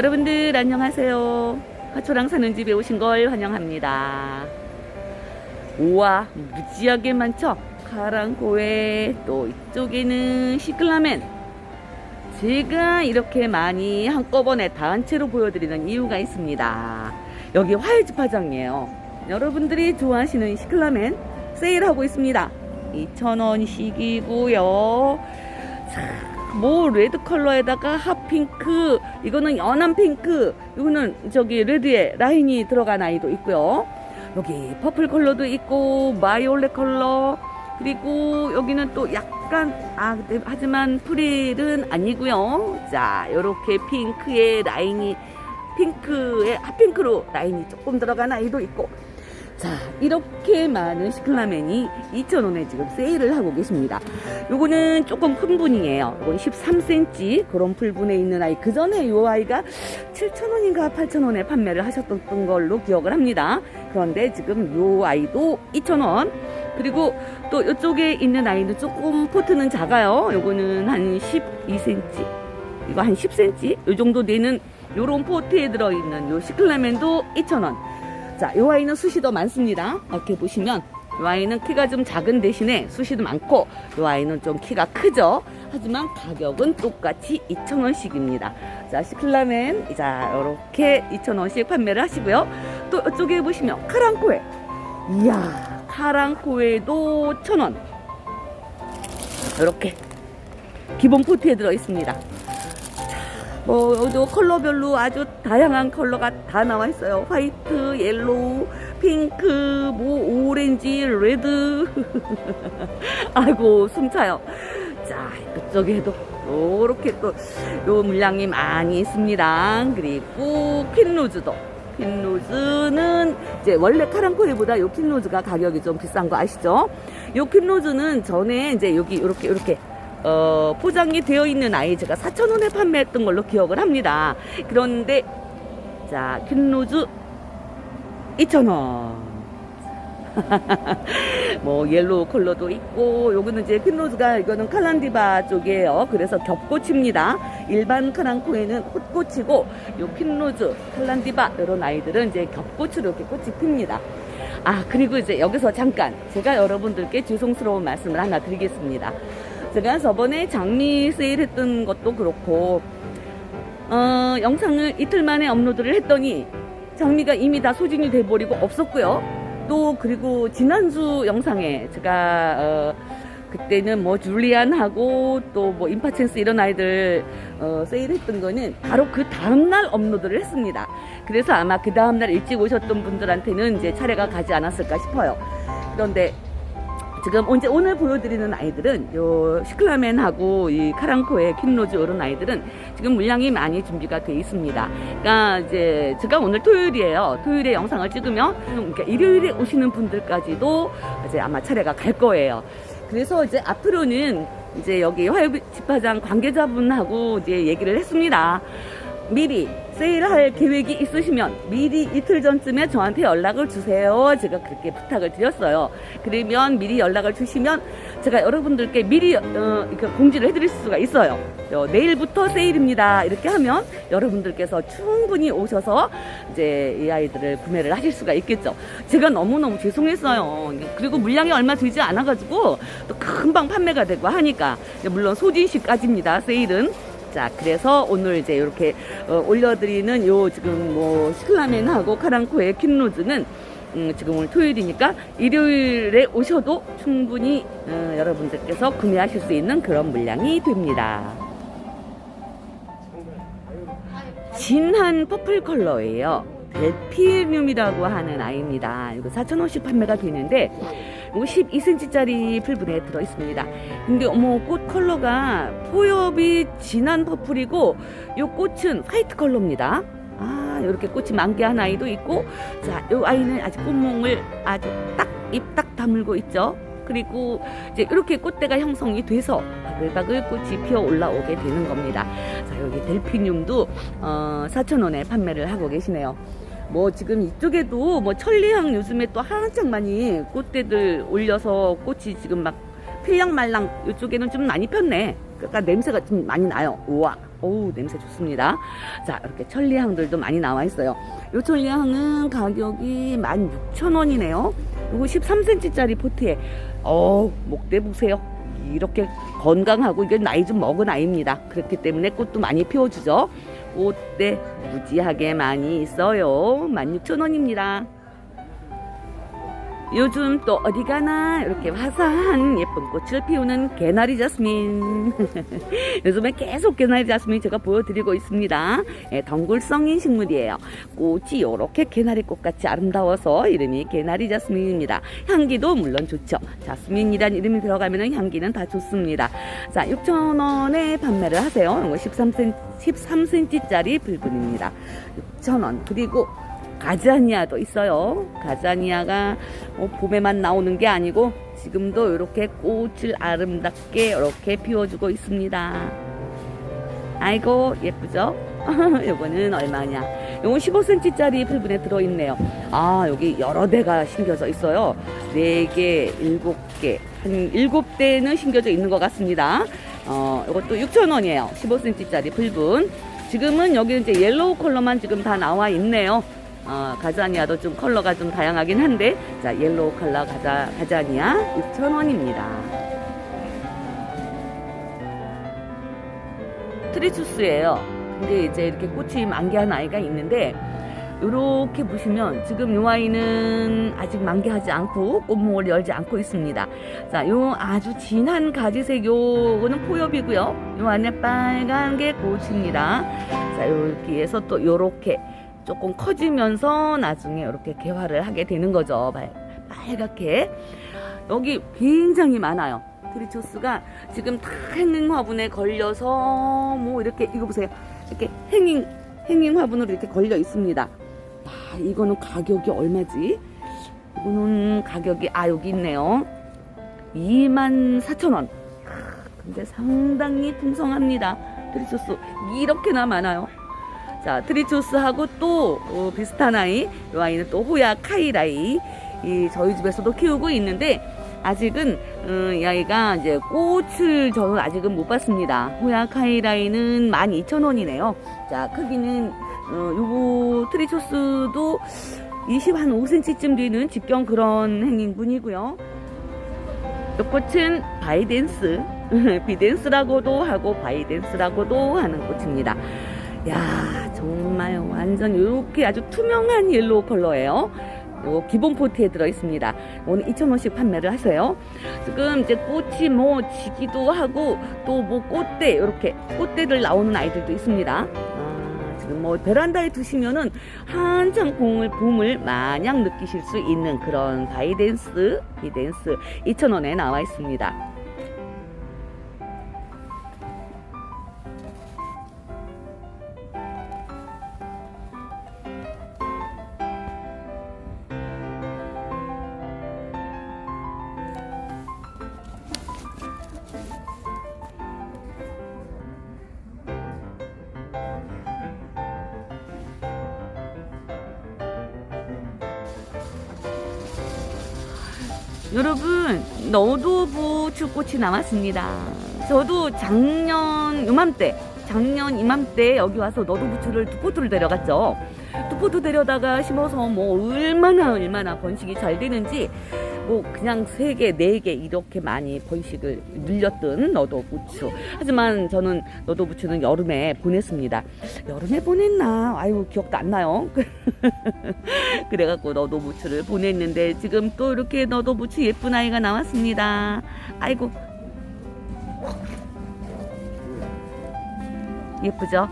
여러분들 안녕하세요. 화초랑 사는 집에 오신 걸 환영합니다. 우와 무지하게 많죠? 카랑코에 또 이쪽에는 시클라멘. 제가 이렇게 많이 한꺼번에 단체로 보여드리는 이유가 있습니다. 여기 화해집 화장이에요. 여러분들이 좋아하시는 시클라멘 세일하고 있습니다. 2,000원씩이고요. 자, 뭐 레드 컬러에다가 핫핑크, 이거는 연한 핑크, 이거는 저기 레드에 라인이 들어간 아이도 있고요. 여기 퍼플 컬러도 있고 마이올렛 컬러 그리고 여기는 또 약간 아 근데 하지만 프릴은 아니고요. 자, 요렇게 핑크의 라인이 핑크의 핫핑크로 라인이 조금 들어간 아이도 있고 자, 이렇게 많은 시클라멘이 2,000원에 지금 세일을 하고 계십니다. 요거는 조금 큰 분이에요. 요건 13cm 그런 풀분에 있는 아이. 그 전에 요 아이가 7,000원인가 8,000원에 판매를 하셨던 걸로 기억을 합니다. 그런데 지금 요 아이도 2,000원. 그리고 또 이쪽에 있는 아이는 조금 포트는 작아요. 요거는 한 12cm. 이거 한 10cm? 요 정도 되는 요런 포트에 들어있는 요 시클라멘도 2,000원. 자, 요 아이는 숱이 더 많습니다. 이렇게 보시면 요 아이는 키가 좀 작은 대신에 숱이 많고 요 아이는 좀 키가 크죠. 하지만 가격은 똑같이 2,000원씩입니다. 자, 시클라멘 자, 요렇게 2,000원씩 판매를 하시고요. 또 이쪽에 보시면 카랑코에 이야, 카랑코에도 1,000원. 요렇게 기본 포트에 들어 있습니다. 뭐 여기도 컬러별로 아주 다양한 컬러가 다 나와 있어요. 화이트, 옐로우, 핑크, 뭐 오렌지, 레드. 아이고 숨차요. 자 그쪽에도 이렇게 또 요 물량이 많이 있습니다. 그리고 퀸로즈도. 퀸로즈는 이제 원래 카랑코리보다 요 퀸로즈가 가격이 좀 비싼 거 아시죠? 요 퀸로즈는 전에 이제 여기 이렇게 이렇게 어, 포장이 되어 있는 아이 제가 4,000원에 판매했던 걸로 기억을 합니다. 그런데 자, 퀸로즈 2,000원. 뭐 옐로우 컬러도 있고 요거는 이제 퀸로즈가 이거는 칼란디바 쪽이에요. 그래서 겹꽃입니다. 일반 카랑코에는 헛꽃이고 요 퀸로즈, 칼란디바 이런 아이들은 이제 겹꽃으로 이렇게 꽃이 핍니다. 아 그리고 이제 여기서 잠깐 제가 여러분들께 죄송스러운 말씀을 하나 드리겠습니다. 제가 저번에 장미 세일했던 것도 그렇고 어, 영상을 이틀 만에 업로드를 했더니 장미가 이미 다 소진이 돼버리고 없었고요. 또 그리고 지난주 영상에 제가 어, 그때는 뭐 줄리안하고 또 뭐 임파첸스 이런 아이들 어, 세일했던 거는 바로 그 다음날 업로드를 했습니다. 그래서 아마 그 다음날 일찍 오셨던 분들한테는 이제 차례가 가지 않았을까 싶어요. 그런데 지금 언제 오늘 보여드리는 아이들은 요 시클라멘하고 이 카랑코의 킨로즈 이런 아이들은 지금 물량이 많이 준비가 돼 있습니다. 그러니까 이제 제가 오늘 토요일이에요. 토요일에 영상을 찍으면 그러니까 일요일에 오시는 분들까지도 이제 아마 차례가 갈 거예요. 그래서 이제 앞으로는 이제 여기 화요집화장 관계자분하고 이제 얘기를 했습니다. 미리 세일할 계획이 있으시면 미리 이틀 전쯤에 저한테 연락을 주세요. 제가 그렇게 부탁을 드렸어요. 그러면 미리 연락을 주시면 제가 여러분들께 미리 어, 공지를 해드릴 수가 있어요. 어, 내일부터 세일입니다. 이렇게 하면 여러분들께서 충분히 오셔서 이제 이 아이들을 구매를 하실 수가 있겠죠. 제가 너무너무 죄송했어요. 그리고 물량이 얼마 들지 않아가지고 또 금방 판매가 되고 하니까 물론 소진시까지입니다. 세일은. 자, 그래서 오늘 이제 이렇게 어, 올려드리는 요 지금 뭐 시클라멘하고 카랑코의 킨로즈는 음, 지금 오늘 토요일이니까 일요일에 오셔도 충분히 어, 여러분들께서 구매하실 수 있는 그런 물량이 됩니다. 진한 퍼플 컬러예요. 델피늄이라고 하는 아이입니다. 이거 4,000원씩 판매가 되는데 이거 12cm짜리 풀분에 들어 있습니다. 근데 어머 꽃 컬러가 포엽이 진한 퍼플이고 이 꽃은 화이트 컬러입니다. 아 이렇게 꽃이 만개한 아이도 있고 자이 아이는 아직 꽃몽을 아주 딱 입딱 다물고 있죠. 그리고 이제 이렇게 꽃대가 형성이 돼서 바글바글 꽃이 피어 올라오게 되는 겁니다. 자 여기 델피늄도 어, 4,000원에 판매를 하고 계시네요. 뭐 지금 이쪽에도 뭐 천리향 요즘에 또 한창 많이 꽃대들 올려서 꽃이 지금 막 필랑말랑 이쪽에는 좀 많이 폈네. 그러니까 냄새가 좀 많이 나요. 우와. 어우, 냄새 좋습니다. 자, 이렇게 천리향들도 많이 나와 있어요. 요 천리향은 가격이 16,000원이네요. 이거 13cm짜리 포트에, 어 목대 보세요. 이렇게 건강하고 이게 나이 좀 먹은 아이입니다. 그렇기 때문에 꽃도 많이 피워주죠. 꽃대 무지하게 많이 있어요. 16,000원입니다. 요즘 또 어디 가나 이렇게 화사한 예쁜 꽃을 피우는 개나리 자스민. 요즘에 계속 개나리 자스민 제가 보여드리고 있습니다. 예, 덩굴성인 식물이에요. 꽃이 이렇게 개나리 꽃같이 아름다워서 이름이 개나리 자스민입니다. 향기도 물론 좋죠. 자스민이란 이름이 들어가면 향기는 다 좋습니다. 자, 6,000원에 판매를 하세요. 이거 13cm, 13cm짜리 붉은입니다. 6,000원. 그리고 가자니아도 있어요. 가자니아가 어, 봄에만 나오는 게 아니고 지금도 이렇게 꽃을 아름답게 이렇게 피워주고 있습니다. 아이고 예쁘죠? 요거는 얼마냐? 요건 15cm짜리 풀분에 들어있네요. 아 여기 여러 대가 심겨져 있어요. 4개, 7개, 한 7대는 심겨져 있는 것 같습니다. 어, 이것도 6,000원이에요. 15cm짜리 풀분. 지금은 여기 이제 옐로우 컬러만 지금 다 나와 있네요. 어, 가자니아도 좀 컬러가 좀 다양하긴 한데, 자, 옐로우 컬러 가자, 가자니아 6,000원입니다. 트리추스예요. 근데 이제 이렇게 꽃이 만개한 아이가 있는데, 이렇게 보시면 지금 요 아이는 아직 만개하지 않고 꽃목을 열지 않고 있습니다. 자, 요 아주 진한 가지색 요거는 포엽이고요. 요 안에 빨간 게 꽃입니다. 자, 여기 해서 또 요렇게 조금 커지면서 나중에 이렇게 개화를 하게 되는 거죠. 빨, 빨갛게. 여기 굉장히 많아요. 트리초스가 지금 다 행잉 화분에 걸려서 뭐 이렇게 이거 보세요. 이렇게 행잉 행잉 화분으로 이렇게 걸려 있습니다. 아, 이거는 가격이 얼마지? 이거는 가격이 아 여기 있네요. 24,000원. 근데 상당히 풍성합니다. 트리초스 이렇게나 많아요. 자, 트리초스하고 또 어, 비슷한 아이, 이 아이는 또 호야 카이라이. 이 저희 집에서도 키우고 있는데 아직은 음, 이 아이가 이제 꽃을 저는 아직은 못 봤습니다. 호야 카이라이는 12,000원이네요. 자, 크기는 어, 요거 트리초스도 20 한 5cm쯤 되는 직경 그런 행인분이고요. 이 꽃은 바이댄스, 비댄스라고도 하고 바이댄스라고도 하는 꽃입니다. 야 정말 완전 이렇게 아주 투명한 옐로우 컬러예요. 요 기본 포트에 들어 있습니다. 오늘 2,000원씩 판매를 하세요. 지금 이제 꽃이 뭐 지기도 하고 또 뭐 꽃대 이렇게 꽃대들 나오는 아이들도 있습니다. 아, 지금 뭐 베란다에 두시면은 한참 봄을 봄을 마냥 느끼실 수 있는 그런 바이댄스 비댄스 2,000원에 나와 있습니다. 여러분 너도부추 꽃이 나왔습니다. 저도 작년 이맘때 작년 이맘때 여기 와서 너도부추를 두 포트를 데려갔죠. 두 포트 데려다가 심어서 뭐 얼마나 얼마나 번식이 잘 되는지 뭐 그냥 세 개, 네 개 이렇게 많이 번식을 늘렸던 너도부추. 하지만 저는 너도부추는 여름에 보냈습니다. 여름에 보냈나? 아유 기억도 안 나요. 그래갖고 너도부추를 보냈는데 지금 또 이렇게 너도부추 예쁜 아이가 나왔습니다. 아이고 예쁘죠?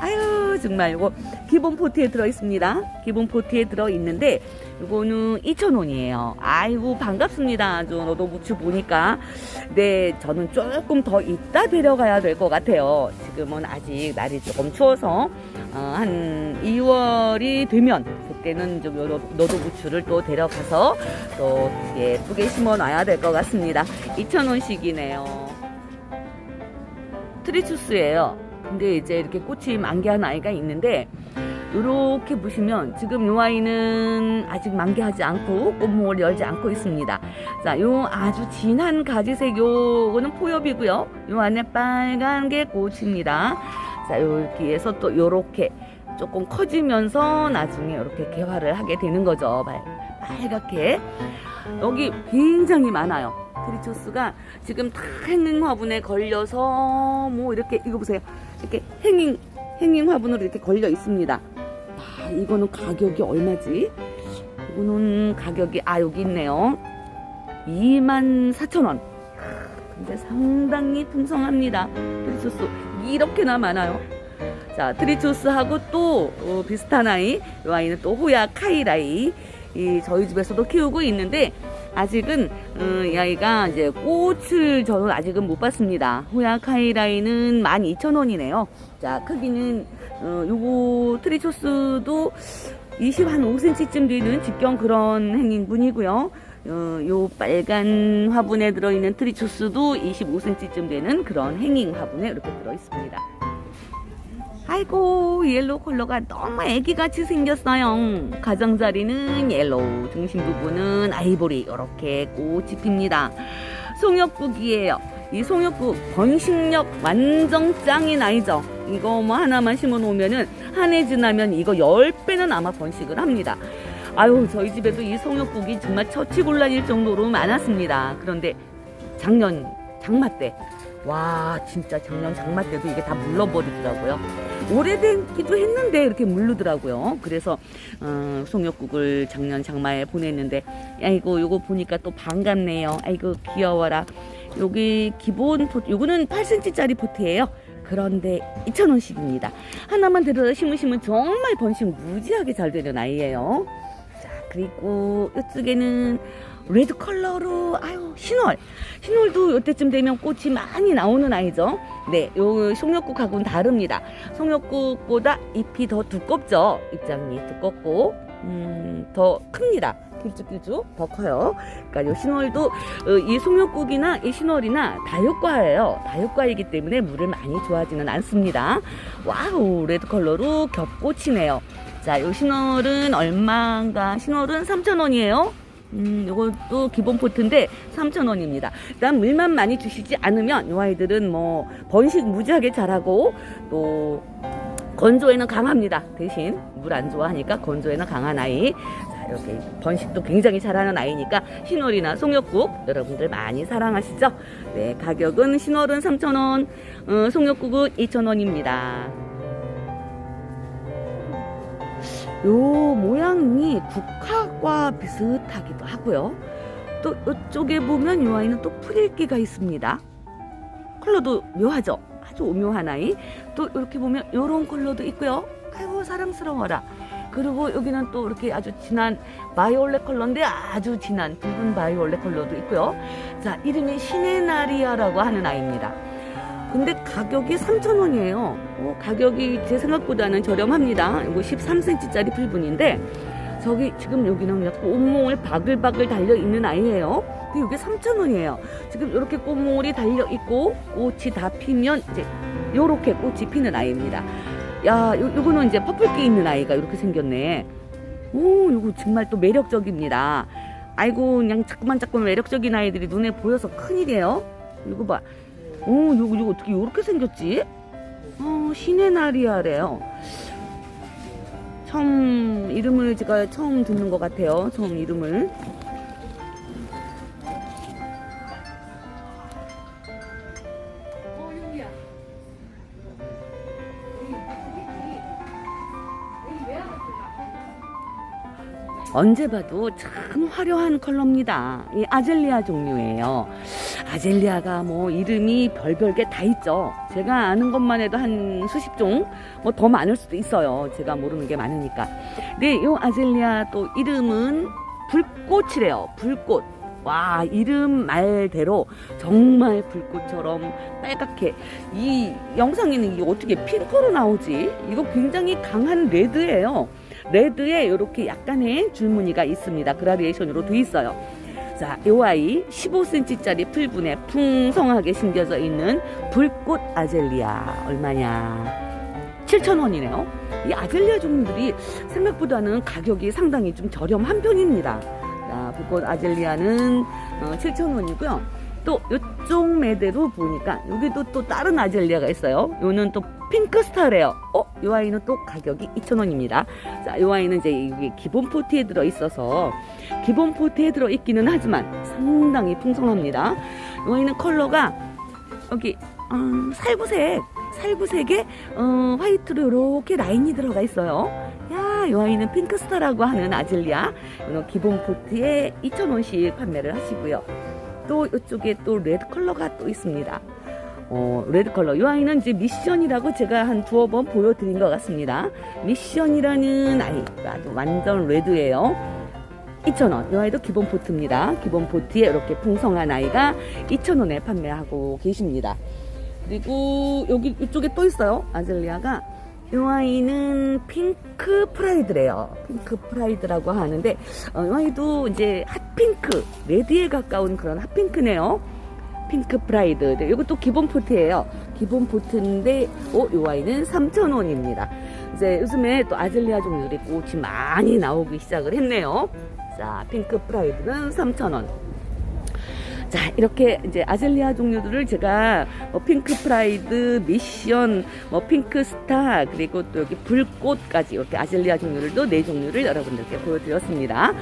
아유 정말 이거 기본 포트에 들어 있습니다. 기본 포트에 들어 있는데 이거는 2,000원이에요. 아이고 반갑습니다. 너도 무추 보니까 네 저는 조금 더 이따 데려가야 될 것 같아요. 지금은 아직 날이 조금 추워서 어, 한 2월이 되면 그때는 좀 부추를 또 데려가서 또 예쁘게 심어 놔야 될 것 같습니다. 2,000원씩이네요. 트리추스예요. 근데 이제 이렇게 꽃이 만개한 아이가 있는데 이렇게 보시면 지금 이 아이는 아직 만개하지 않고 꽃목을 열지 않고 있습니다. 자, 요 아주 진한 가지색 요거는 포엽이고요. 요 안에 빨간 게 꽃입니다. 자, 여기에서 또 요렇게 조금 커지면서 나중에 이렇게 개화를 하게 되는 거죠. 빨, 빨갛게. 여기 굉장히 많아요. 트리초스가 지금 다 행잉 화분에 걸려서 뭐 이렇게 이거 보세요. 이렇게 행잉 행잉 화분으로 이렇게 걸려 있습니다. 아, 이거는 가격이 얼마지? 이거는 가격이 아 여기 있네요. 24,000원. 근데 상당히 풍성합니다. 트리초스 이렇게나 많아요. 자, 트리초스하고 또 어, 비슷한 아이, 이 아이는 또 호야 카이라이. 이 저희 집에서도 키우고 있는데 아직은 어, 이 아이가 이제 꽃을 저는 아직은 못 봤습니다. 호야 카이라이는 12,000원이네요. 자, 크기는 어, 요거 트리초스도 20 한 5cm쯤 되는 직경 그런 행인분이고요. 어, 요 빨간 화분에 들어있는 트리초스도 25cm쯤 되는 그런 행잉 화분에 이렇게 들어있습니다. 아이고 옐로우 컬러가 너무 애기같이 생겼어요. 가장자리는 옐로우, 중심 부분은 아이보리 이렇게 꽃이 핍니다. 송엽국이에요. 이 송엽국 번식력 완전 짱인 아이죠. 이거 뭐 하나만 심어 놓으면은 한 해 지나면 이거 10배는 아마 번식을 합니다. 아유 저희 집에도 이 송엽국이 정말 처치곤란일 정도로 많았습니다. 그런데 작년 장마 때 와 진짜 작년 장마 때도 이게 다 물러버리더라고요. 오래되기도 했는데 이렇게 물르더라고요. 그래서 어, 송역국을 작년 장마에 보냈는데 아이고 요거 보니까 또 반갑네요. 아이고 귀여워라. 여기 기본 포 요거는 8cm짜리 포트예요. 그런데 2,000원씩입니다. 하나만 들여다 심으시면 정말 번식 무지하게 잘 되는 아이예요. 자, 그리고 이쪽에는 레드 컬러로 아유 신월. 신월도 이때쯤 되면 꽃이 많이 나오는 아이죠? 네요 송역국하고는 다릅니다. 송역국보다 잎이 더 두껍죠? 입장이 두껍고 음, 더 큽니다. 길쭉길쭉 더 커요. 그러니까 요 신월도 어, 이 송역국이나 이 신월이나 다육과예요. 다육과이기 때문에 물을 많이 좋아하지는 않습니다. 와우 레드 컬러로 겹꽃이네요. 자, 요 신월은 얼마인가? 신월은 3,000원이에요. 음, 요것도 기본 포트인데 3,000원입니다. 일단 물만 많이 주시지 않으면 요 아이들은 뭐 번식 무지하게 잘하고 또 건조에는 강합니다. 대신 물 안 좋아하니까 건조에는 강한 아이. 자, 이렇게 번식도 굉장히 잘하는 아이니까 신월이나 송역국 여러분들 많이 사랑하시죠? 네, 가격은 신월은 3,000원, 어, 송역국은 2,000원입니다. 요 모양이 국화과 비슷하기도 하고요. 또 이쪽에 보면 요 아이는 또 프릴기가 있습니다. 컬러도 묘하죠. 아주 오묘한 아이. 또 이렇게 보면 요런 컬러도 있고요. 아이고 사랑스러워라. 그리고 여기는 또 이렇게 아주 진한 바이올렛 컬러인데 아주 진한 붉은 바이올렛 컬러도 있고요. 자, 이름이 시네나리아라고 하는 아이입니다. 근데 가격이 3,000원이에요. 어, 가격이 제 생각보다는 저렴합니다. 이거 13cm짜리 풀분인데 저기 지금 여기는 약간 온몸을 바글바글 달려 있는 아이예요. 근데 이게 3,000원이에요. 지금 이렇게 꽃몽울이 달려 있고 꽃이 다 피면 이제 요렇게 꽃이 피는 아이입니다. 야, 요, 요거는 이제 퍼플기 있는 아이가 이렇게 생겼네. 오, 요거 정말 또 매력적입니다. 아이고, 그냥 자꾸만 자꾸만 매력적인 아이들이 눈에 보여서 큰일이에요. 이거 봐. 오, 요거, 요거 어떻게 요렇게 생겼지? 어, 시네나리아래요. 처음, 이름을 제가 처음 듣는 것 같아요. 처음 이름을. 언제 봐도 참 화려한 컬러입니다. 이 아젤리아 종류예요. 아젤리아가 뭐 이름이 별별 게 다 있죠. 제가 아는 것만 해도 한 수십 종, 뭐 더 많을 수도 있어요. 제가 모르는 게 많으니까. 네, 요 아젤리아 또 이름은 불꽃이래요. 불꽃. 와, 이름 말대로 정말 불꽃처럼 빨갛게. 이 영상에는 이게 어떻게 핑크로 나오지? 이거 굉장히 강한 레드예요. 레드에 이렇게 약간의 줄무늬가 있습니다. 그라디에이션으로 돼 있어요. 자, 요 아이 15cm짜리 풀분에 풍성하게 심겨져 있는 불꽃 아젤리아 얼마냐? 7,000원이네요. 이 아젤리아 종류들이 생각보다는 가격이 상당히 좀 저렴한 편입니다. 자, 불꽃 아젤리아는 어, 7,000원이고요. 또 요 이쪽 매대로 보니까 여기도 또 다른 아젤리아가 있어요. 요는 또 핑크스타래요. 어? 이 아이는 또 가격이 2,000원입니다. 자, 이 아이는 이제 이게 기본 포트에 들어 있어서 기본 포트에 들어 있기는 하지만 상당히 풍성합니다. 이 아이는 컬러가 여기 음, 살구색, 살구색에 어, 화이트로 이렇게 라인이 들어가 있어요. 야, 이 아이는 핑크스타라고 하는 아젤리아. 기본 포트에 2,000원씩 판매를 하시고요. 또 이쪽에 또 레드 컬러가 또 있습니다. 어, 레드 컬러. 이 아이는 이제 미션이라고 제가 한 두어 번 보여드린 것 같습니다. 미션이라는 아이가 또 완전 레드예요. 2,000원. 이 아이도 기본 포트입니다. 기본 포트에 이렇게 풍성한 아이가 2,000원에 판매하고 계십니다. 그리고 여기 이쪽에 또 있어요. 아젤리아가. 이 아이는 핑크 프라이드래요. 핑크 프라이드라고 하는데, 어, 이 아이도 이제 핫핑크, 레드에 가까운 그런 핫핑크네요. 핑크 프라이드. 네, 이것도 기본 포트예요. 기본 포트인데, 어, 이 아이는 3,000원입니다. 이제 요즘에 또 아젤리아 종류들이 꽃이 많이 나오기 시작을 했네요. 자, 핑크 프라이드는 3,000원. 자, 이렇게 이제 아젤리아 종류들을 제가 뭐 핑크 프라이드, 미션, 뭐 핑크 스타, 그리고 또 여기 불꽃까지 이렇게 아젤리아 종류들도 네 종류를 여러분들께 보여드렸습니다.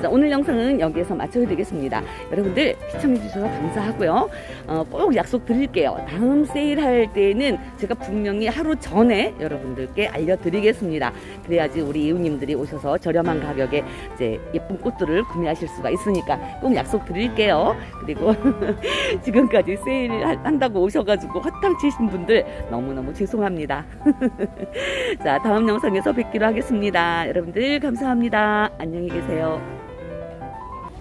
자, 오늘 영상은 여기에서 마쳐드리겠습니다. 여러분들 시청해주셔서 감사하고요. 어, 꼭 약속 드릴게요. 다음 세일할 때는 제가 분명히 하루 전에 여러분들께 알려드리겠습니다. 그래야지 우리 이웃님들이 오셔서 저렴한 가격에 이제 예쁜 꽃들을 구매하실 수가 있으니까 꼭 약속 드릴게요. 그리고 지금까지 세일 한다고 오셔가지고 허탕 치신 분들 너무너무 죄송합니다. 자, 다음 영상에서 뵙기로 하겠습니다. 여러분들 감사합니다. 안녕히 계세요.